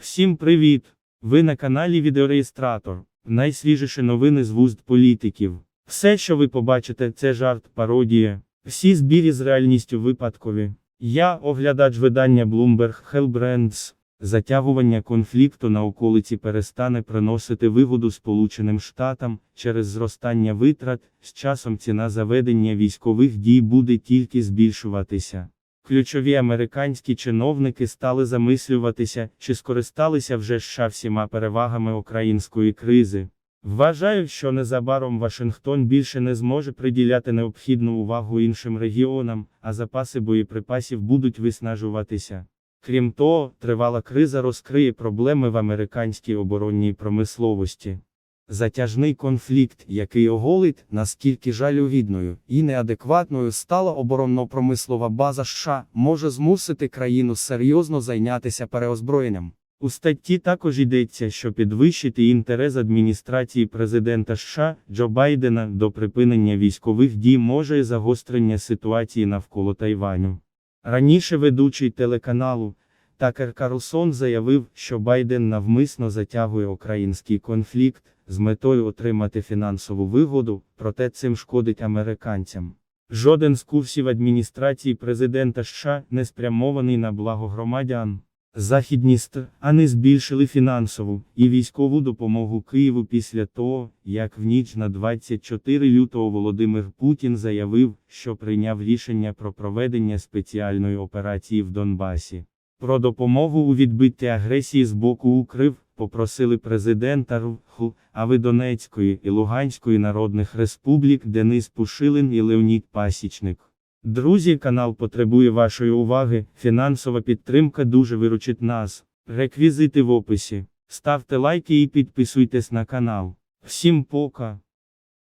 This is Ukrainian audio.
Всім привіт! Ви на каналі Відеореєстратор. Найсвіжіші новини з вуст політиків. Все, що ви побачите, це жарт, пародія. Всі збірі з реальністю випадкові. Я, оглядач видання Bloomberg Hellbrands. Затягування конфлікту на околиці перестане приносити вигоду Сполученим Штатам через зростання витрат, з часом ціна заведення військових дій буде тільки збільшуватися. Ключові американські чиновники стали замислюватися, чи скористалися вже США всіма перевагами української кризи. Вважають, що незабаром Вашингтон більше не зможе приділяти необхідну увагу іншим регіонам, а запаси боєприпасів будуть виснажуватися. Крім того, тривала криза розкриє проблеми в американській оборонній промисловості. Затяжний конфлікт, який оголить, наскільки жалюгідною і неадекватною стала оборонно-промислова база США, може змусити країну серйозно зайнятися переозброєнням. У статті також йдеться, що підвищити інтерес адміністрації президента США Джо Байдена до припинення військових дій може і загострення ситуації навколо Тайваню. Раніше ведучий телеканалу Такер Карлсон заявив, що Байден навмисно затягує український конфлікт з метою отримати фінансову вигоду, проте цим шкодить американцям. Жоден з курсів адміністрації президента США не спрямований на благо громадян. Західні страни збільшили фінансову і військову допомогу Києву після того, як в ніч на 24 лютого Володимир Путін заявив, що прийняв рішення про проведення спеціальної операції в Донбасі. Про допомогу у відбитті агресії з боку Укрив попросили президента РУХу, Ави Донецької і Луганської народних республік Денис Пушилин і Леонід Пасічник. Друзі, канал потребує вашої уваги. Фінансова підтримка дуже виручить нас. Реквізити в описі. Ставте лайки і підписуйтесь на канал. Всім пока!